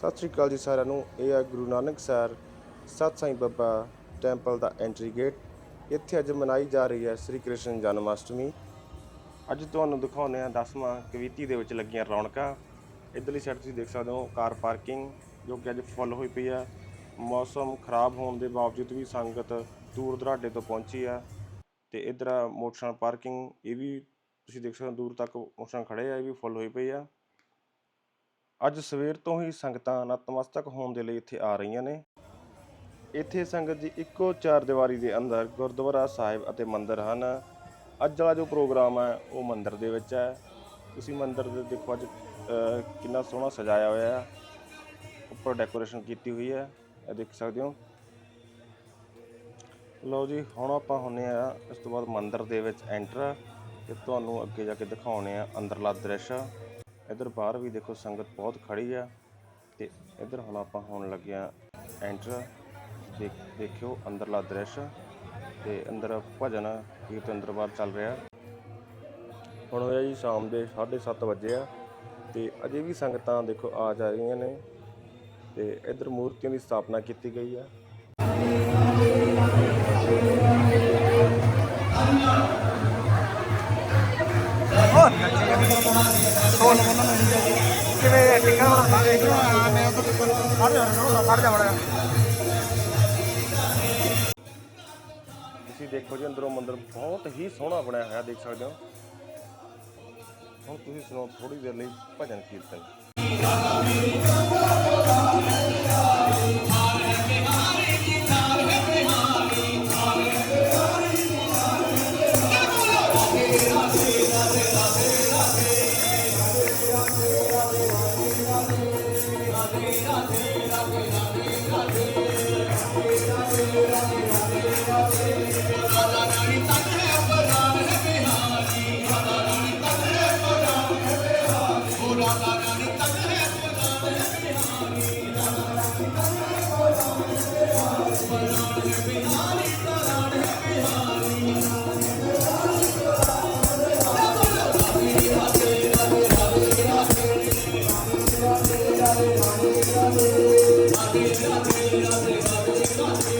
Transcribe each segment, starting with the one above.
ਸਤਿ ਸ਼੍ਰੀ ਅਕਾਲ ਜੀ ਸਾਰਿਆਂ ਨੂੰ। ਇਹ ਆ ਗੁਰੂ ਨਾਨਕ ਸਰ ਸਤ ਸਾਈਂ ਬਾਬਾ ਟੈਂਪਲ ਦਾ ਐਂਟਰੀ ਗੇਟ। ਇੱਥੇ ਅੱਜ ਮਨਾਈ ਜਾ ਰਹੀ ਹੈ ਸ੍ਰੀ ਕ੍ਰਿਸ਼ਨ ਜਨਮ ਅਸ਼ਟਮੀ ਅੱਜ ਤੁਹਾਨੂੰ ਦਿਖਾਉਂਦੇ ਹਾਂ 10ਵਾਂ ਕਵੀਤੀ ਦੇ ਵਿੱਚ ਲੱਗੀਆਂ ਰੌਣਕਾਂ। ਇਧਰਲੀ ਸਾਈਡ ਤੁਸੀਂ ਦੇਖ ਸਕਦੇ ਹੋ ਕਾਰ ਪਾਰਕਿੰਗ, ਜੋ ਕਿ ਅੱਜ ਫੁੱਲ ਹੋਈ ਪਈ ਆ ਮੌਸਮ ਖਰਾਬ ਹੋਣ ਦੇ ਬਾਵਜੂਦ ਵੀ ਸੰਗਤ ਦੂਰ ਦਰਾਡੇ ਤੋਂ ਪਹੁੰਚੀ ਆ ਤੇ ਇਧਰ ਆ ਮੋਟਰਸਾਈਕਲ ਪਾਰਕਿੰਗ, ਇਹ ਵੀ ਤੁਸੀਂ ਦੇਖ ਸਕਦੇ ਹੋ ਦੂਰ ਤੱਕ ਮੋਟਰਸਾਈਕਲ ਖੜੇ ਆ, ਇਹ ਵੀ ਫੁੱਲ ਹੋਈ ਪਈ ਆ। ਅੱਜ ਸਵੇਰ ਤੋਂ ਹੀ ਸੰਗਤਾਂ ਨਤਮਸਤਕ ਹੋਣ ਦੇ ਲਈ ਇੱਥੇ ਆ ਰਹੀਆਂ ਨੇ। ਇੱਥੇ ਸੰਗਤ ਜੀ ਇੱਕੋ ਚਾਰ ਦੀਵਾਰੀ ਦੇ ਅੰਦਰ ਗੁਰਦੁਆਰਾ ਸਾਹਿਬ ਅਤੇ ਮੰਦਿਰ ਹਨ। ਅੱਜ ਵਾਲਾ ਜੋ ਪ੍ਰੋਗਰਾਮ ਹੈ, ਉਹ ਮੰਦਿਰ ਦੇ ਵਿੱਚ ਹੈ। ਤੁਸੀਂ ਮੰਦਿਰ ਦੇ ਦੇਖੋ ਅੱਜ ਕਿੰਨਾ ਸੋਹਣਾ ਸਜਾਇਆ ਹੋਇਆ ਹੈ। ਉੱਪਰ ਡੈਕੋਰੇਸ਼ਨ ਕੀਤੀ ਹੋਈ ਹੈ, ਇਹ ਦੇਖ ਸਕਦੇ ਹੋ। ਲਓ ਜੀ, ਹੁਣ ਆਪਾਂ ਹੁੰਨੇ ਆ, ਇਸ ਤੋਂ ਬਾਅਦ ਮੰਦਿਰ ਦੇ ਵਿੱਚ ਐਂਟਰ। ਤੇ ਤੁਹਾਨੂੰ ਅੱਗੇ ਜਾ ਕੇ ਦਿਖਾਉਣੇ ਆ ਅੰਦਰਲਾ ਦ੍ਰਿਸ਼। ਇੱਧਰ ਬਾਹਰ ਵੀ ਦੇਖੋ ਸੰਗਤ ਬਹੁਤ ਖੜੀ ਆ ਤੇ ਇੱਧਰ ਹੁਣ ਆਪਾਂ ਹੋਣ ਲੱਗਿਆ ਐਂਟਰ ਦੇਖਿਓ ਅੰਦਰਲਾ ਦ੍ਰਿਸ਼ ਤੇ ਅੰਦਰ ਭਜਨ ਕੀਰਤਨ ਦਰਬਾਰ ਚੱਲ ਰਿਹਾ। ਹੁਣ ਹੋਇਆ ਜੀ ਸ਼ਾਮ ਦੇ 7:30 ਵਜੇ ਆ ਤੇ ਅਜੇ ਵੀ ਸੰਗਤਾਂ ਦੇਖੋ ਆ ਜਾ ਰਹੀਆਂ ਨੇ ਤੇ ਇੱਧਰ ਮੂਰਤੀਆਂ ਦੀ ਸਥਾਪਨਾ ਕੀਤੀ ਗਈ ਆ। ਕਿਵੇਂ ਟਿੱਕਾ ਬਣਾਉਂਦੇ ਮੈਂ ਤਾਂ ਫੜ ਜਾ ਫੜ ਜਾ ਬੜਾ ਤੁਸੀਂ ਦੇਖੋ ਜੀ, ਅੰਦਰੋਂ ਮੰਦਿਰ ਬਹੁਤ ਹੀ ਸੋਹਣਾ ਬਣਿਆ ਹੋਇਆ, ਦੇਖ ਸਕਦੇ ਹੋ। ਹੁਣ ਤੁਸੀਂ ਸੁਣੋ ਥੋੜੀ ਦੇਰ ਲਈ ਭਜਨ ਕੀਰਤਨ। Thank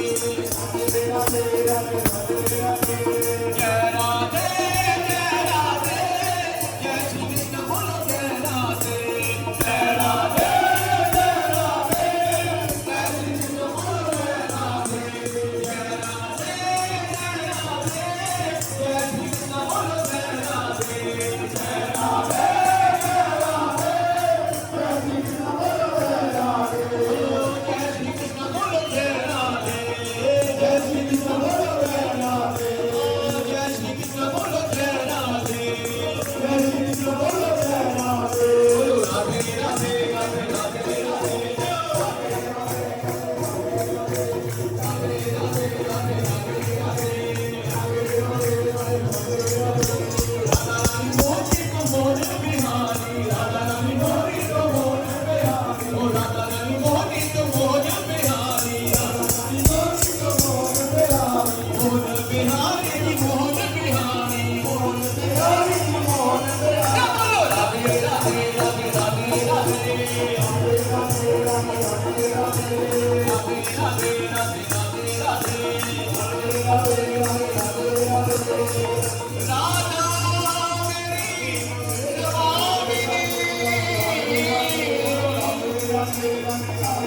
you.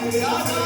Obrigado.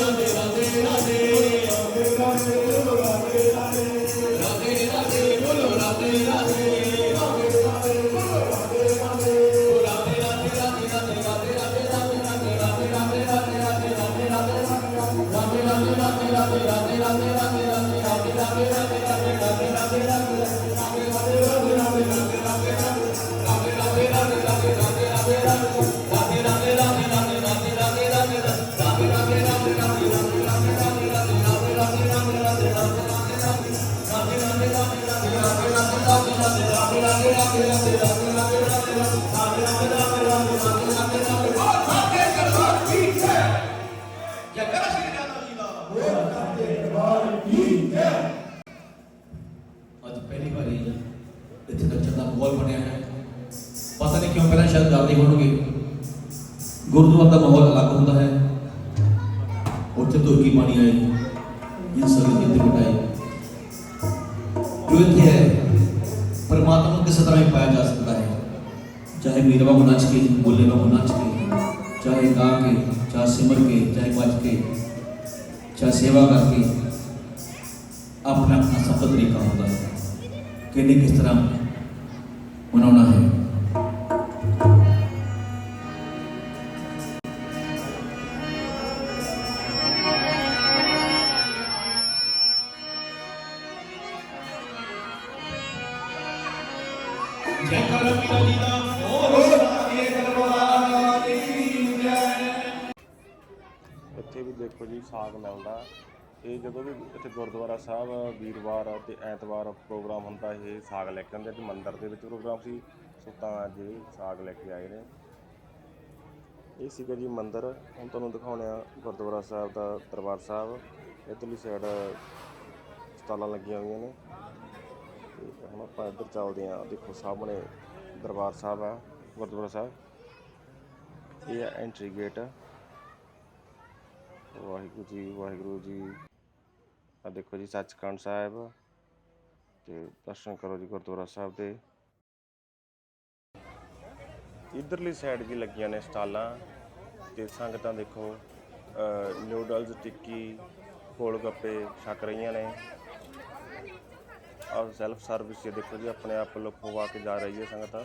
Sunday. ਕਿਉਂ ਪਹਿਲਾਂ ਸ਼ਾਇਦ ਜਾਣਦੇ ਹੋਣਗੇ। ਗੁਰਦੁਆਰਾ ਦਾ ਮਾਹੌਲ ਅਲੱਗ ਹੁੰਦਾ ਹੈ। ਉੱਥੇ ਤੋਂ ਕੀ ਪਾਣੀ ਆਏ। ਇਹ ਸਭ ਇੱਥੇ ਬਿਠਾਏ ਜੋ ਇੱਥੇ ਹੈ, ਪਰਮਾਤਮਾ ਨੂੰ ਕਿਸੇ ਤਰ੍ਹਾਂ ਵੀ ਪਾਇਆ ਜਾ ਸਕਦਾ ਹੈ। ਚਾਹੇ ਮੀਰ ਬਾਬੂ ਨੱਚ ਕੇ, ਬੋਲੇ ਬਾਬੂ ਨੱਚ ਕੇ, ਚਾਹੇ ਗਾ ਕੇ, ਚਾਹੇ ਸਿਮਰ ਕੇ, ਚਾਹੇ ਭੱਜ ਕੇ, ਚਾਹੇ ਸੇਵਾ ਕਰਕੇ, ਆਪਣਾ ਆਪਣਾ ਸਭ ਦਾ ਤਰੀਕਾ ਹੁੰਦਾ ਹੈ। ਕਿਹਨੇ ਵੀ ਸਾਗ ਮਿਲਦਾ ਇਹ ਜਦੋਂ ਵੀ ਇੱਥੇ ਗੁਰਦੁਆਰਾ ਸਾਹਿਬ, ਵੀਰਵਾਰ ਤੇ ਐਤਵਾਰ ਪ੍ਰੋਗਰਾਮ ਹੁੰਦਾ, ਇਹ ਸਾਗ ਲੈ ਕੇ ਆਉਂਦੇ ਤੇ ਮੰਦਿਰ ਦੇ ਵਿੱਚ ਪ੍ਰੋਗਰਾਮ ਸੀ। ਸੋ ਤਾਂ ਅੱਜ ਸਾਗ ਲੈ ਕੇ ਆਏ ਨੇ। ਇਹ ਸੀਗਾ ਜੀ ਮੰਦਿਰ। ਹੁਣ ਤੁਹਾਨੂੰ ਦਿਖਾਉਣੇ ਆ ਗੁਰਦੁਆਰਾ ਸਾਹਿਬ ਦਾ ਦਰਬਾਰ ਸਾਹਿਬ। ਇੱਧਰਲੀ ਸਾਈਡ ਸਟਾਲਾਂ ਲੱਗੀਆਂ ਹੋਈਆਂ ਨੇ। ਤੇ ਹੁਣ ਆਪਾਂ ਇੱਧਰ ਚੱਲਦੇ ਆ ਦੇਖੋ ਸਾਹਮਣੇ ਦਰਬਾਰ ਸਾਹਿਬ ਆ, ਗੁਰਦੁਆਰਾ ਸਾਹਿਬ। ਇਹ ਆ ਐਂਟਰੀ ਗੇਟ ਵਾਹਿਗੁਰੂ ਜੀ ਵਾਹਿਗੁਰੂ ਜੀ। ਆ ਦੇਖੋ ਜੀ ਸੱਚਖੰਡ ਸਾਹਿਬ ਤੇ ਦਰਸ਼ਨ ਕਰੋ ਜੀ ਗੁਰਦੁਆਰਾ ਸਾਹਿਬ ਦੇ। ਇਧਰਲੀ ਸਾਈਡ ਵੀ ਲੱਗੀਆਂ ਨੇ ਸਟਾਲਾਂ ਤੇ ਸੰਗਤਾਂ ਦੇਖੋ ਅ, ਨਿਊਡਲਸ ਟਿੱਕੀ ਗੋਲ ਗੱਪੇ ਛਕ ਰਹੀਆਂ ਨੇ। ਆਹ ਸੈਲਫ ਸਰਵਿਸ ਇਹ ਦੇਖੋ ਜੀ ਆਪਣੇ ਆਪ ਲੁਕਵਾ ਕੇ ਜਾ ਰਹੀ ਹੈ ਸੰਗਤਾਂ।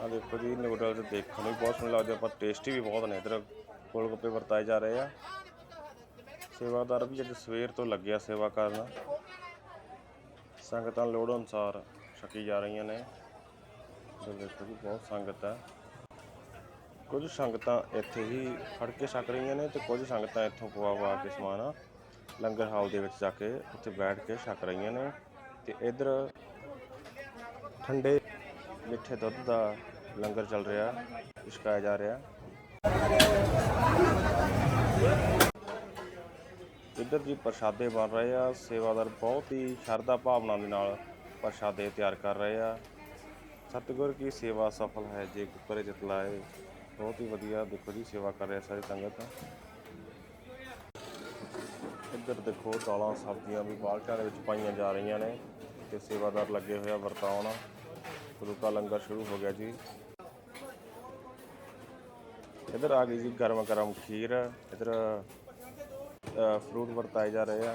ਆ ਦੇਖੋ ਜੀ ਨਿਊਡਲਸ ਦੇਖਣ ਨੂੰ ਵੀ ਬਹੁਤ ਸੋਹਣੇ ਲੱਗਦੇ ਪਰ ਟੇਸਟੀ ਵੀ ਬਹੁਤ ਨੇ ਇਧਰ। ਗੋਲ ਗੱਪੇ ਵਰਤਾਏ ਜਾ ਰਹੇ ਆ। ਸੇਵਾਦਾਰ ਵੀ ਅੱਜ ਸਵੇਰ ਤੋਂ ਲੱਗਿਆ ਸੇਵਾ ਕਰਨ। ਸੰਗਤਾਂ ਲੋੜ ਅਨੁਸਾਰ ਛਕੀ ਜਾ ਰਹੀਆਂ ਨੇ। ਇੱਧਰ ਦੇਖੋ ਜੀ ਬਹੁਤ ਸੰਗਤ ਹੈ ਕੁਝ ਸੰਗਤਾਂ ਇੱਥੇ ਹੀ ਖੜ ਕੇ ਛਕ ਰਹੀਆਂ ਨੇ ਤੇ ਕੁਝ ਸੰਗਤਾਂ ਇੱਥੋਂ ਪਵਾ ਪਵਾ ਕੇ ਸਮਾਨ ਲੰਗਰ ਹਾਲ ਦੇ ਵਿੱਚ ਜਾ ਕੇ ਉੱਥੇ ਬੈਠ ਕੇ ਛਕ ਰਹੀਆਂ ਨੇ ਤੇ ਇੱਧਰ ਠੰਡੇ ਮਿੱਠੇ ਦੁੱਧ ਦਾ ਲੰਗਰ ਚੱਲ ਰਿਹਾ, ਛਕਾਇਆ ਜਾ ਰਿਹਾ। ਇੱਧਰ ਜੀ ਪ੍ਰਸ਼ਾਦੇ ਬਣ ਰਹੇ ਆ, ਸੇਵਾਦਾਰ ਬਹੁਤ ਹੀ ਸ਼ਰਧਾ ਭਾਵਨਾ ਦੇ ਨਾਲ ਪ੍ਰਸ਼ਾਦੇ ਤਿਆਰ ਕਰ ਰਹੇ ਆ। ਸਤਿਗੁਰ ਕੀ ਸੇਵਾ ਸਫਲ ਹੈ, ਜੇ ਗੁਪਰੇ ਜਤਲਾਏ ਬਹੁਤ ਹੀ ਵਧੀਆ। ਦੇਖੋ ਜੀ, ਸੇਵਾ ਕਰ ਰਿਹਾ ਸਾਰੀ ਸੰਗਤ। ਇੱਧਰ ਦੇਖੋ, ਦਾਲਾਂ, ਸਬਜ਼ੀਆਂ ਵੀ ਬਾਲਟਾਂ ਦੇ ਵਿੱਚ ਪਾਈਆਂ ਜਾ ਰਹੀਆਂ ਨੇ ਤੇ ਸੇਵਾਦਾਰ ਲੱਗੇ ਹੋਏ ਆ ਵਰਤਾਉਣ। ਗੁਰੂ ਕਾ ਲੰਗਰ ਸ਼ੁਰੂ ਹੋ ਗਿਆ ਜੀ। ਇੱਧਰ ਆ ਗਈ ਜੀ ਗਰਮ ਗਰਮ ਖੀਰ, ਇੱਧਰ ਫਰੂਟ ਵਰਤਾਏ ਜਾ ਰਹੇ ਆ।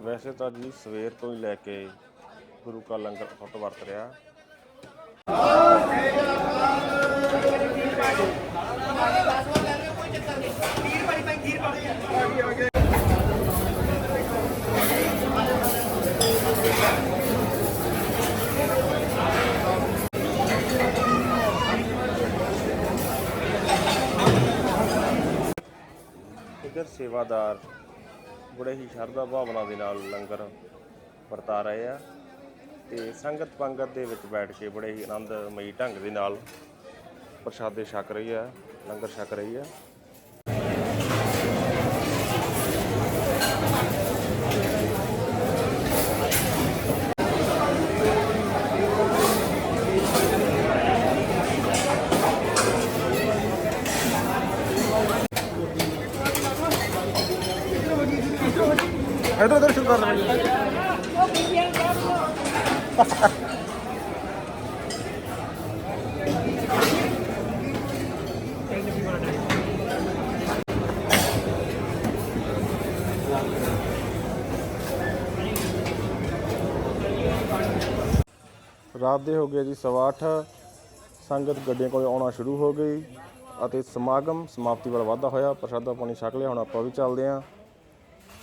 ਵੈਸੇ ਤਾਂ ਜੀ ਸਵੇਰ ਤੋਂ ਹੀ ਲੈ ਕੇ ਗੁਰੂ ਕਾ ਲੰਗਰ ਫੁੱਟ ਵਰਤ ਰਿਹਾ। ਇੱਧਰ ਸੇਵਾਦਾਰ ਬੜੇ ਹੀ ਸ਼ਰਧਾ ਭਾਵਨਾ ਦੇ ਨਾਲ ਲੰਗਰ ਵਰਤਾ ਰਹੇ ਆ ਤੇ ਸੰਗਤ ਪੰਗਤ ਦੇ ਵਿੱਚ ਬੈਠ ਕੇ ਬੜੇ ਹੀ ਆਨੰਦਮਈ ਢੰਗ ਦੇ ਨਾਲ ਪ੍ਰਸ਼ਾਦੇ ਛਕ ਰਹੀ ਆ, ਲੰਗਰ ਛਕ ਰਹੀ ਆ। ਇਧਰ ਇਧਰ ਕਰ ਰਹੇ ਰਾਤ ਦੇ ਹੋ ਗਏ ਜੀ ਸਵਾ ਅੱਠ। ਸੰਗਤ ਗੱਡੀਆਂ ਕੋਲ ਆਉਣਾ ਸ਼ੁਰੂ ਹੋ ਗਈ ਅਤੇ ਸਮਾਗਮ ਸਮਾਪਤੀ ਵੱਲ ਵਾਧਾ ਹੋਇਆ, ਪ੍ਰਸ਼ਾਦਾ ਪਾਣੀ ਛਕ ਲਿਆ, ਹੁਣ ਆਪਾਂ ਵੀ ਚੱਲਦੇ ਹਾਂ।